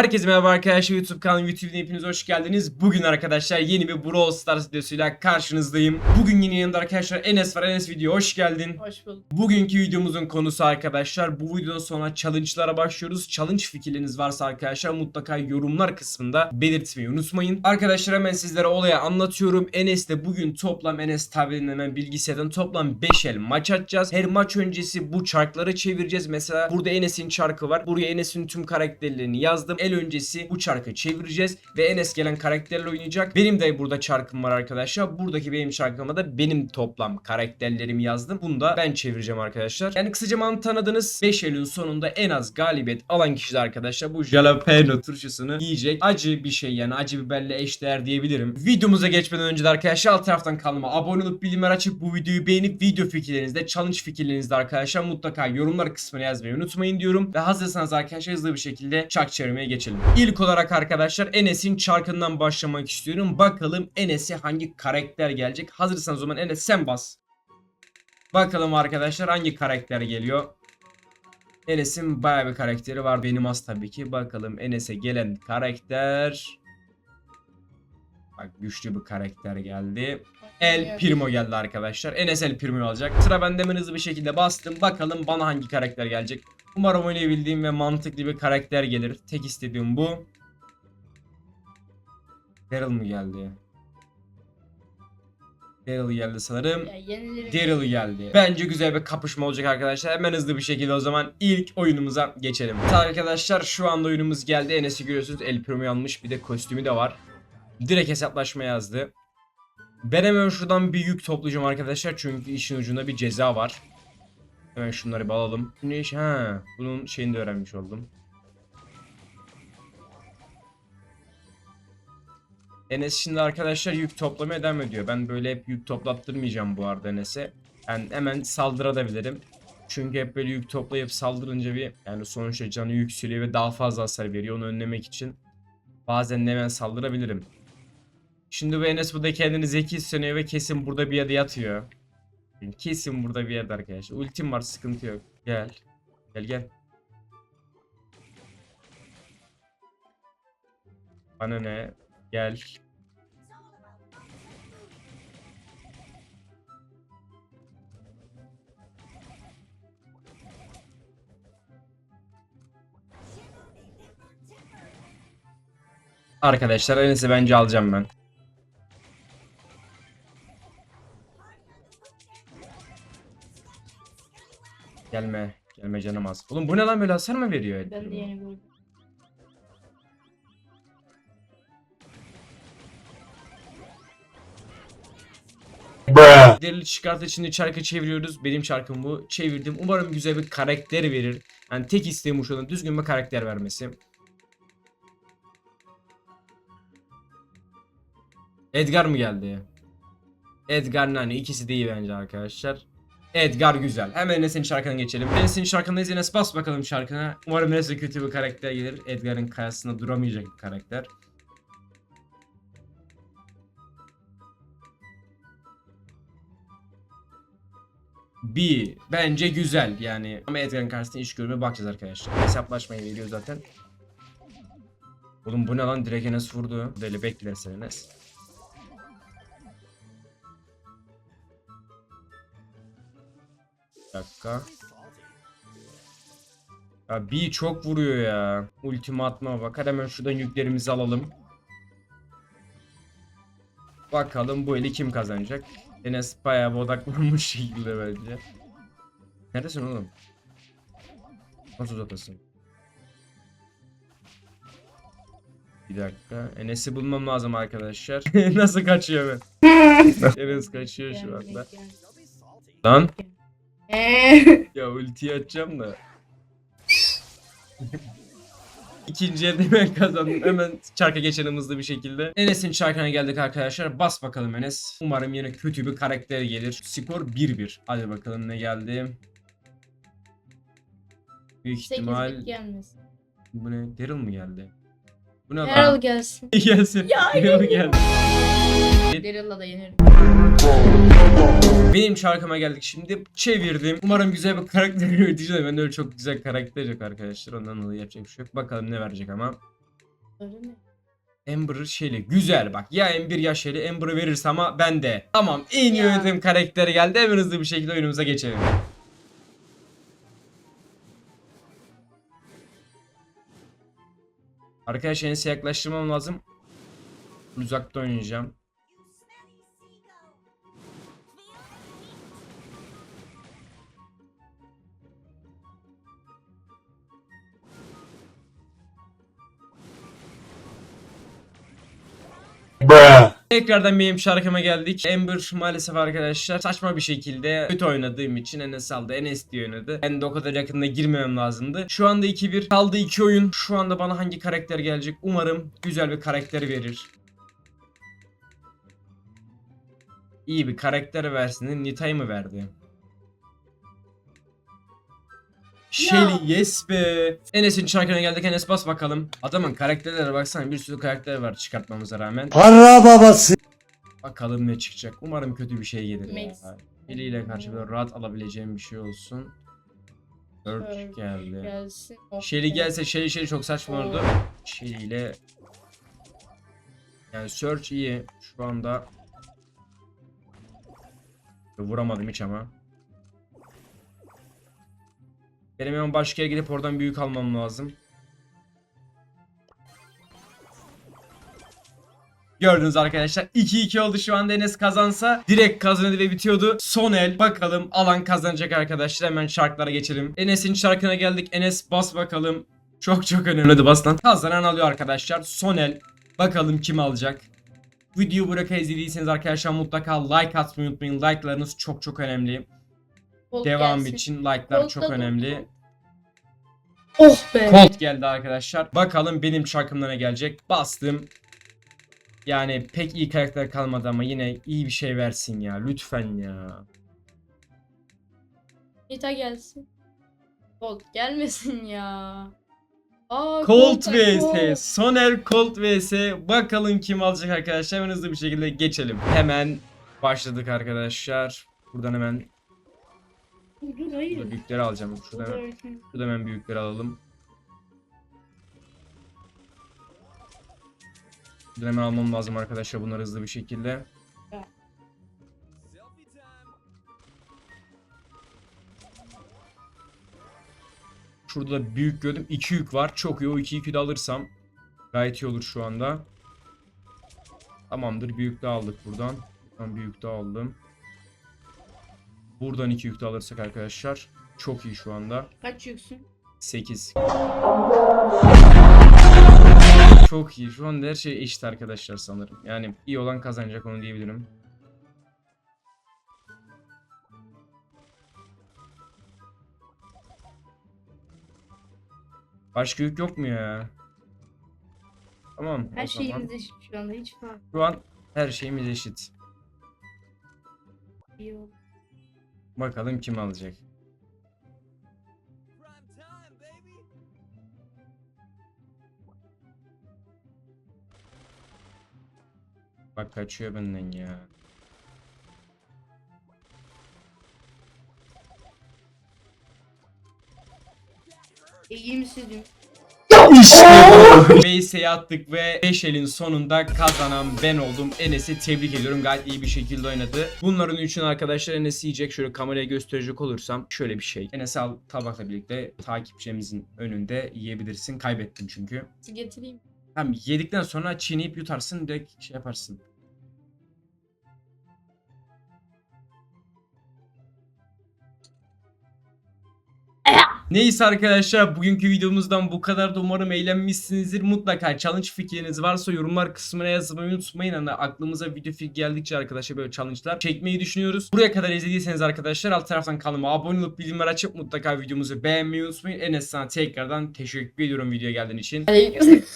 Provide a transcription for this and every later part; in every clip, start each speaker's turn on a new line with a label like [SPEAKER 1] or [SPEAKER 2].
[SPEAKER 1] Herkese merhaba arkadaşlar YouTube kanalı YouTube'dan hepiniz hoş geldiniz. Bugün arkadaşlar yeni bir Brawl Stars videosuyla karşınızdayım. Bugün yine yanımda arkadaşlar Enes var. Enes video hoş geldin.
[SPEAKER 2] Hoş bulduk.
[SPEAKER 1] Bugünkü videomuzun konusu arkadaşlar bu videodan sonra challenge'lara başlıyoruz. Challenge fikirleriniz varsa arkadaşlar mutlaka yorumlar kısmında belirtmeyi unutmayın. Arkadaşlar hemen sizlere olayı anlatıyorum. Enes de bugün toplam Enes tabletin hemen bilgisayardan toplam 5 el maç atacağız. Her maç öncesi bu çarkları çevireceğiz. Mesela burada Enes'in çarkı var. Buraya Enes'in tüm karakterlerini yazdım. El öncesi bu çarkı çevireceğiz ve Enes gelen karakterle oynayacak. Benim de burada çarkım var arkadaşlar. Buradaki benim çarkıma da benim toplam karakterlerimi yazdım. Bunu da ben çevireceğim arkadaşlar. Yani kısaca mantığını tanıdınız. 5 Eylül sonunda en az galibiyet alan kişi de arkadaşlar bu jalapeno turşusunu yiyecek. Acı bir şey yani acı biberle eşdeğer diyebilirim. Videomuza geçmeden önce de arkadaşlar alt taraftan kanalıma abone olup bildirimleri açıp bu videoyu beğenip video fikirlerinizde challenge fikirlerinizde arkadaşlar mutlaka yorumlar kısmına yazmayı unutmayın diyorum. Ve hazırsanız arkadaşlar hızlı bir şekilde çark çevirmeye geçelim. İlk olarak arkadaşlar Enes'in çarkından başlamak istiyorum. Bakalım Enes'e hangi karakter gelecek. Hazırsanız o zaman Enes sen bas. Bakalım arkadaşlar hangi karakter geliyor. Enes'in bayağı bir karakteri var. Benim az tabii ki. Bakalım Enes'e gelen karakter. Bak güçlü bir karakter geldi. El Primo geldi arkadaşlar. Enes El Primo'yu alacak. Sıra bende hemen hızlı bir şekilde bastım. Bakalım bana hangi karakter gelecek. Umarım oynayabildiğim ve mantıklı bir karakter gelir. Tek istediğim bu. Daryl mı geldi? Daryl geldi sanırım. Daryl geldi. Bence güzel bir kapışma olacak arkadaşlar. Hemen hızlı bir şekilde o zaman ilk oyunumuza geçelim. Evet arkadaşlar şu anda oyunumuz geldi. Enes'i görüyorsunuz. El Primo'yu almış. Bir de kostümü de var. Direkt hesaplaşma yazdı. Ben hemen şuradan bir yük toplayacağım arkadaşlar. Çünkü işin ucunda bir ceza var. Hemen şunları bir alalım. İş? Ha, bunun şeyini de öğrenmiş oldum. Enes şimdi arkadaşlar yük toplamaya devam ediyor. Ben böyle hep yük toplattırmayacağım bu arada Enes'e. Yani hemen saldırabilirim. Çünkü hep böyle yük toplayıp saldırınca bir yani sonuçta canı yükseliyor ve daha fazla hasar veriyor. Onu önlemek için bazen hemen saldırabilirim. Şimdi bu Enes burada kendini zeki sanıyor ve kesin burada bir yerde yatıyor. Kesin burada bir yerde arkadaşlar. Ultim var sıkıntı yok. Gel. Gel gel. Bana ne? Gel. Arkadaşlar Enes'i bence alacağım ben. Gelme canım az. Oğlum bu ne lan böyle hasar mı veriyor?
[SPEAKER 2] ben de yeni buldum.
[SPEAKER 1] Derili çıkartı şimdi çarkı çeviriyoruz. Benim çarkım bu. Çevirdim. Umarım güzel bir karakter verir. Yani tek isteğim şu anda düzgün bir karakter vermesi. Edgar mı geldi? Edgar Nani ikisi de iyi bence arkadaşlar. Edgar güzel. Hemen Enes'in şarkına geçelim. Enes'in şarkındayız. Enes bas bakalım şarkına. Umarım Enes'e kötü bir karakter gelir. Edgar'ın karşısında duramayacak bir karakter. Bir bence güzel yani ama Edgar'ın karşısında iş görmeye bakacağız arkadaşlar. Hesaplaşmayı veriyor zaten. Oğlum bu ne lan direkt Enes vurdu. Böyle beklersen Enes. Bir dakika. Ya B çok vuruyor ya. Ultimi atma bak. Hadi hemen şuradan yüklerimizi alalım. Bakalım bu eli kim kazanacak? Enes bayağı odaklanmış şekilde bence. Neredesin oğlum? Nasıl uzatasın? Bir dakika. Enes'i bulmam lazım arkadaşlar. Nasıl kaçıyor ben? Enes kaçıyor şu anda. Lan. Ya ultiyi açacağım da. İkinci elde hemen kazandım. Hemen çarka geçelim hızlı bir şekilde. Enes'in çarkına geldik arkadaşlar. Bas bakalım Enes. Umarım yine kötü bir karakter gelir. Skor 1-1. Hadi bakalım ne geldi. Büyük ihtimal...
[SPEAKER 2] Gelmesin.
[SPEAKER 1] Bu ne? Daryl mı geldi? Bu ne?
[SPEAKER 2] Daryl gelsin.
[SPEAKER 1] gelsin.
[SPEAKER 2] Ya,
[SPEAKER 1] Daryl geldi.
[SPEAKER 2] Daryl'la da yenerim.
[SPEAKER 1] Benim şarkıma geldik şimdi. Çevirdim. Umarım güzel bir karakter ödeyeceğim. Ben öyle çok güzel karakter yok arkadaşlar. Ondan dolayı yapacak bir şey yok. Bakalım ne verecek ama.
[SPEAKER 2] Öyle mi?
[SPEAKER 1] Ember Shelly. Güzel bak. Ya Ember ya Shelly. Ember'ı verirse ama ben de. Tamam en iyi
[SPEAKER 2] Ya.
[SPEAKER 1] yönetim karakteri geldi. Hemen hızlı bir şekilde oyunumuza geçelim. Arkadaşlar Enes'e yaklaştırmam lazım. Uzakta oynayacağım. Tekrardan benim şarkıma geldik. Ember maalesef arkadaşlar saçma bir şekilde kötü oynadığım için Enes aldı. Enes diye oynadı. Ben de o kadar yakında girmemem lazımdı. Şu anda 2-1. Kaldı 2 oyun. Şu anda bana hangi karakter gelecek? Umarım güzel bir karakter verir. İyi bir karakter versin. Nita'yı mı verdi? Shelly yes be. Enes'in şarkına geldik. Enes bas bakalım. Adamın karakterlere baksana bir sürü karakter var çıkartmamıza rağmen.
[SPEAKER 3] Para babası.
[SPEAKER 1] Bakalım ne çıkacak. Umarım kötü bir şey gelir ya.
[SPEAKER 2] Max.
[SPEAKER 1] İle karşı böyle rahat alabileceğim bir şey olsun. Dört
[SPEAKER 2] Dört
[SPEAKER 1] geldi.
[SPEAKER 2] Gelsin. Oh
[SPEAKER 1] Shelly gelse Shelly Shelly çok saçma olurdu. Shelly ile yani Search iyi şu anda. Vuramadım hiç ama. Benim hemen başka yere gidip oradan büyük almam lazım. Gördünüz arkadaşlar 2-2 oldu şu anda Enes kazansa direkt kazanırdı ve bitiyordu. Son el bakalım alan kazanacak arkadaşlar hemen şarkılara geçelim. Enes'in şarkına geldik Enes bas bakalım. Çok çok önemli Hadi bas lan. Kazanan alıyor arkadaşlar son el. Bakalım kim alacak. Videoyu buraya izlediyseniz arkadaşlar mutlaka like atmayı unutmayın. Like'larınız çok çok önemli.
[SPEAKER 2] Colt
[SPEAKER 1] Devam
[SPEAKER 2] gelsin.
[SPEAKER 1] için like'lar
[SPEAKER 2] Colt
[SPEAKER 1] çok
[SPEAKER 2] da dur.
[SPEAKER 1] önemli.
[SPEAKER 2] Oh be.
[SPEAKER 1] Colt geldi arkadaşlar. Bakalım benim şarkımda ne gelecek. Bastım. Yani pek iyi karakter kalmadı ama yine iyi bir şey versin ya. Lütfen ya.
[SPEAKER 2] Nita gelsin. Colt gelmesin ya. Aa,
[SPEAKER 1] Colt
[SPEAKER 2] Colt'a
[SPEAKER 1] vs.
[SPEAKER 2] Colt.
[SPEAKER 1] Soner Colt vs. Bakalım kim alacak arkadaşlar. Hemen hızlı bir şekilde geçelim. Hemen başladık arkadaşlar. Buradan hemen
[SPEAKER 2] Dur hayır.
[SPEAKER 1] burada büyükleri alacağım. Şurada hemen, şurada hemen büyükleri alalım. Buradan hemen almam lazım arkadaşlar bunları hızlı bir şekilde. Şurada da büyük gördüm. 2 yük var. Çok iyi. O 2 yükü de alırsam gayet iyi olur şu anda. Tamamdır. Büyük de aldık buradan. Buradan büyük de aldım. Buradan 2 yük de alırsak arkadaşlar. Çok iyi şu anda.
[SPEAKER 2] Kaç yüksün?
[SPEAKER 1] 8. Çok iyi. Şu anda her şey eşit arkadaşlar sanırım. Yani iyi olan kazanacak onu diyebilirim. Başka yük yok mu ya? Tamam.
[SPEAKER 2] Her
[SPEAKER 1] zaman.
[SPEAKER 2] şeyimiz eşit şu anda hiç fark
[SPEAKER 1] Şu an her şeyimiz eşit.
[SPEAKER 2] yok.
[SPEAKER 1] Bakalım kim alacak. Bak kaçıyor benden ya.
[SPEAKER 2] İyi misin
[SPEAKER 1] bu. Base'e attık ve 5 elin sonunda kazanan ben oldum. Enes'i tebrik ediyorum. Gayet iyi bir şekilde oynadı. Bunların üçün arkadaşlar Enes'i yiyecek. Şöyle kameraya gösterecek olursam şöyle bir şey. Enes al tabakla birlikte takipçimizin önünde yiyebilirsin. Kaybettin çünkü.
[SPEAKER 2] Getireyim.
[SPEAKER 1] Tamam yedikten sonra çiğneyip yutarsın direkt şey yaparsın. Neyse arkadaşlar bugünkü videomuzdan bu kadar da umarım eğlenmişsinizdir. Mutlaka challenge fikirleriniz varsa yorumlar kısmına yazmayı unutmayın. Hani aklımıza video fikri geldikçe arkadaşlar böyle challenge'lar çekmeyi düşünüyoruz. Buraya kadar izlediyseniz arkadaşlar alt taraftan kanalıma abone olup bildirimleri açıp mutlaka videomuzu beğenmeyi unutmayın. Enes sana tekrardan teşekkür ediyorum videoya geldiğin için.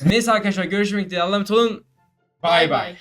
[SPEAKER 1] Neyse arkadaşlar görüşmek dileğiyle. Allah'a emanet olun. Bay bay.